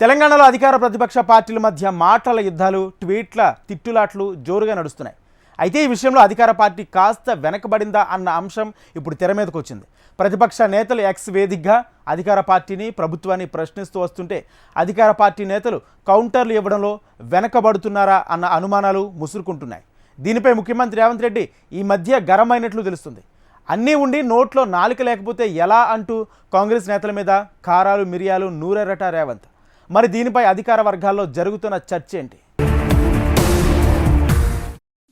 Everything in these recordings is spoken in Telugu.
తెలంగాణలో అధికార ప్రతిపక్ష పార్టీల మధ్య మాటల యుద్ధాలు ట్వీట్ల తిట్టులాట్లు జోరుగా నడుస్తున్నాయి. అయితే ఈ విషయంలో అధికార పార్టీ కాస్త వెనకబడిందా అన్న అంశం ఇప్పుడు తెర మీదకు వచ్చింది. ప్రతిపక్ష నేతలు ఎక్స్ వేదికగా అధికార పార్టీని ప్రభుత్వాన్ని ప్రశ్నిస్తూ వస్తుంటే అధికార పార్టీ నేతలు కౌంటర్లు ఇవ్వడంలో వెనకబడుతున్నారా అన్న అనుమానాలు ముసురుకుంటున్నాయి. దీనిపై ముఖ్యమంత్రి రేవంత్ రెడ్డి ఈ మధ్య గరమైనట్లు తెలుస్తుంది. అన్నీ ఉండి నోట్లో నాలుక లేకపోతే ఎలా అంటూ కాంగ్రెస్ నేతల మీద కారాలు మిరియాలు నూరెరట రేవంత్. మరి దీనిపై అధికార వర్గాల్లో జరుగుతున్న చర్చ ఏంటి?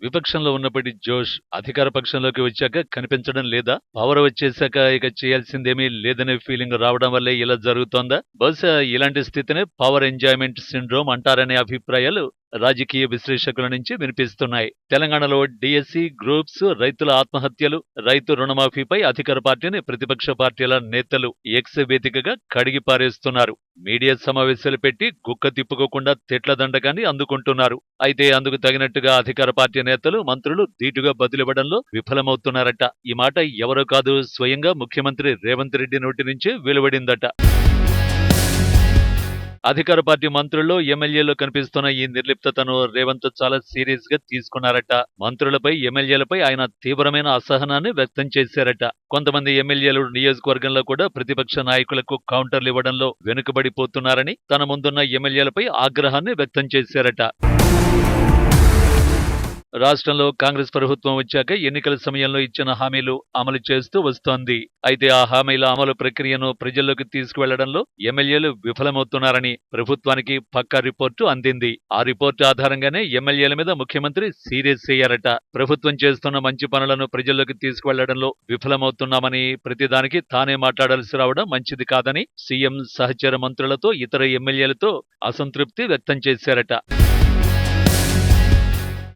విపక్షంలో ఉన్నప్పటి జోష్ అధికార పక్షంలోకి వచ్చాక కనిపించడం లేదా పవర్ వచ్చేసాక ఇక చేయాల్సిందేమీ లేదనే ఫీలింగ్ రావడం వల్లే ఇలా జరుగుతోందా? బహుశా ఇలాంటి స్థితిని పవర్ ఎంజాయ్మెంట్ సిండ్రోమ్ అంటారనే అభిప్రాయాలు రాజకీయ విశ్లేషకుల నుంచి వినిపిస్తున్నాయి. తెలంగాణలో డిఎస్సి గ్రూప్స్ రైతుల ఆత్మహత్యలు రైతు రుణమాఫీపై అధికార పార్టీని ప్రతిపక్ష పార్టీల నేతలు ఎక్స్ వేదికగా కడిగి పారేస్తున్నారు. మీడియా సమావేశాలు పెట్టి గుక్క తిప్పుకోకుండా తిట్ల దండకాన్ని అందుకుంటున్నారు. అయితే అందుకు తగినట్టుగా అధికార పార్టీ నేతలు మంత్రులు ధీటుగా బదులివ్వడంలో విఫలమవుతున్నారట. ఈ మాట ఎవరో కాదు స్వయంగా ముఖ్యమంత్రి రేవంత్ రెడ్డి నోటి నుంచే వెలువడిందట. అధికార పార్టీ మంత్రుల్లో ఎమ్మెల్యేలో కనిపిస్తున్న ఈ నిర్లిప్తతను రేవంత్ చాలా సీరియస్గా తీసుకున్నారట. మంత్రులపై ఎమ్మెల్యేలపై ఆయన తీవ్రమైన అసహనాన్ని వ్యక్తం చేశారట. కొంతమంది ఎమ్మెల్యేలు నియోజకవర్గంలో కూడా ప్రతిపక్ష నాయకులకు కౌంటర్లు ఇవ్వడంలో వెనుకబడిపోతున్నారని తన ముందున్న ఎమ్మెల్యేలపై ఆగ్రహాన్ని వ్యక్తం చేశారట. రాష్ట్రంలో కాంగ్రెస్ ప్రభుత్వం వచ్చాక ఎన్నికల సమయంలో ఇచ్చిన హామీలు అమలు చేస్తూ వస్తోంది. అయితే ఆ హామీల అమలు ప్రక్రియను ప్రజల్లోకి తీసుకువెళ్ళడంలో ఎమ్మెల్యేలు విఫలమవుతున్నారని ప్రభుత్వానికి పక్కా రిపోర్టు అందింది. ఆ రిపోర్టు ఆధారంగానే ఎమ్మెల్యేల మీద ముఖ్యమంత్రి సీరియస్ అయ్యారట. ప్రభుత్వం చేస్తున్న మంచి పనులను ప్రజల్లోకి తీసుకువెళ్ళడంలో విఫలమవుతున్నామని ప్రతిదానికి తానే మాట్లాడాల్సి రావడం మంచిది కాదని సీఎం సహచర మంత్రులతో ఇతర ఎమ్మెల్యేలతో అసంతృప్తి వ్యక్తం చేశారట.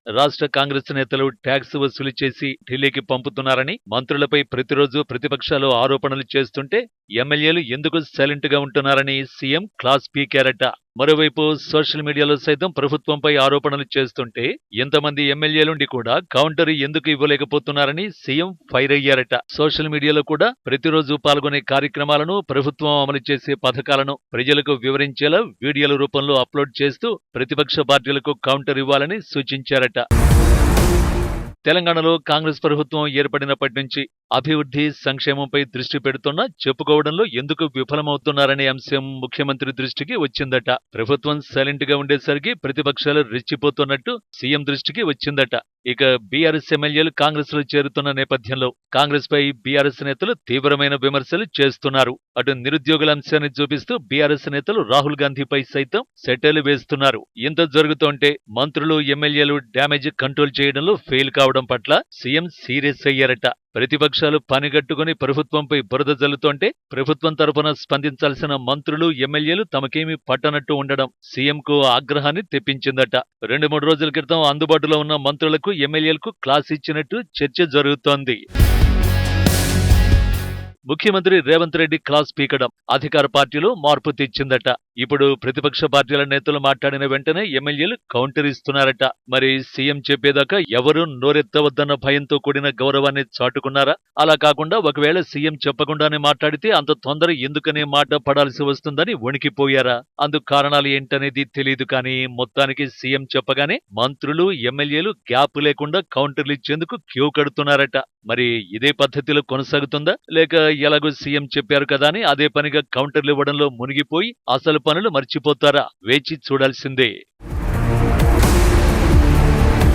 రాష్ట్ర కాంగ్రెస్ నేతలు ట్యాక్స్ వసూలు చేసి ఢిల్లీకి పంపుతున్నారని మంత్రులపై ప్రతిరోజు ప్రతిపక్షాలు ఆరోపణలు చేస్తుంటే ఎమ్మెల్యేలు ఎందుకు సైలెంట్గా ఉంటున్నారని సీఎం క్లాస్ పీకారట మరోవైపు సోషల్ మీడియాలో సైతం ప్రభుత్వంపై ఆరోపణలు చేస్తుంటే ఎంతమంది ఎమ్మెల్యేలుండి కూడా కౌంటర్ ఎందుకు ఇవ్వలేకపోతున్నారని సీఎం ఫైర్ అయ్యారట. సోషల్ మీడియాలో కూడా ప్రతిరోజు పాల్గొనే కార్యక్రమాలను ప్రభుత్వం అమలు చేసే పథకాలను ప్రజలకు వివరించేలా వీడియోల రూపంలో అప్లోడ్ చేస్తూ ప్రతిపక్ష పార్టీలకు కౌంటర్ ఇవ్వాలని సూచించారట. తెలంగాణలో కాంగ్రెస్ ప్రభుత్వం ఏర్పడినప్పటి నుంచి అభివృద్ధి సంక్షేమంపై దృష్టి పెడుతున్నా చెప్పుకోవడంలో ఎందుకు విఫలమవుతున్నారనే అంశం ముఖ్యమంత్రి దృష్టికి వచ్చిందట. ప్రభుత్వం సైలెంట్గా ఉండేసరికి ప్రతిపక్షాలు రెచ్చిపోతున్నట్టు సీఎం దృష్టికి వచ్చిందట. ఇక బీఆర్ఎస్ ఎమ్మెల్యేలు కాంగ్రెస్లో చేరుతున్న నేపథ్యంలో కాంగ్రెస్ పై బీఆర్ఎస్ నేతలు తీవ్రమైన విమర్శలు చేస్తున్నారు. అటు నిరుద్యోగుల అంశాన్ని చూపిస్తూ బీఆర్ఎస్ నేతలు రాహుల్ గాంధీపై సైతం సెటైలు వేస్తున్నారు. ఇంత జరుగుతుంటే మంత్రులు ఎమ్మెల్యేలు డ్యామేజ్ కంట్రోల్ చేయడంలో ఫెయిల్ కావడం పట్ల సీఎం సీరియస్ అయ్యారట. ప్రతిపక్షాలు పనిగట్టుకుని ప్రభుత్వంపై బురద జల్లుతోంటే ప్రభుత్వం తరపున స్పందించాల్సిన మంత్రులు ఎమ్మెల్యేలు తమకేమీ పట్టనట్టు ఉండడం సీఎంకు ఆగ్రహాన్ని తెప్పించిందట. రెండు మూడు రోజుల క్రితం అందుబాటులో ఉన్న మంత్రులకు ఎమ్మెల్యేలకు క్లాస్ ఇచ్చినట్టు చర్చ జరుగుతోంది. ముఖ్యమంత్రి రేవంత్ రెడ్డి క్లాస్ పీకడం అధికార పార్టీలో మార్పు తెచ్చిందట. ఇప్పుడు ప్రతిపక్ష పార్టీల నేతలు మాట్లాడిన వెంటనే ఎమ్మెల్యేలు కౌంటర్ ఇస్తున్నారట. మరి సీఎం చెప్పేదాకా ఎవరూ నోరెత్తవద్దన్న భయంతో కూడిన గౌరవాన్ని చాటుకున్నారా? అలా కాకుండా ఒకవేళ సీఎం చెప్పకుండానే మాట్లాడితే అంత తొందర ఎందుకనే మాట పడాల్సి వస్తుందని వణికిపోయారా? అందుకు కారణాలు ఏంటనేది తెలియదు కానీ మొత్తానికి సీఎం చెప్పగానే మంత్రులు ఎమ్మెల్యేలు గ్యాప్ లేకుండా కౌంటర్లు ఇచ్చేందుకు క్యూ కడుతున్నారట. మరి ఇదే పద్ధతిలో కొనసాగుతుందా? లేక ఎలాగో సీఎం చెప్పారు కదా అని అదే పనిగా కౌంటర్లు ఇవ్వడంలో మునిగిపోయి అసలు పనులు మర్చిపోతారా? వేచి చూడాల్సిందే.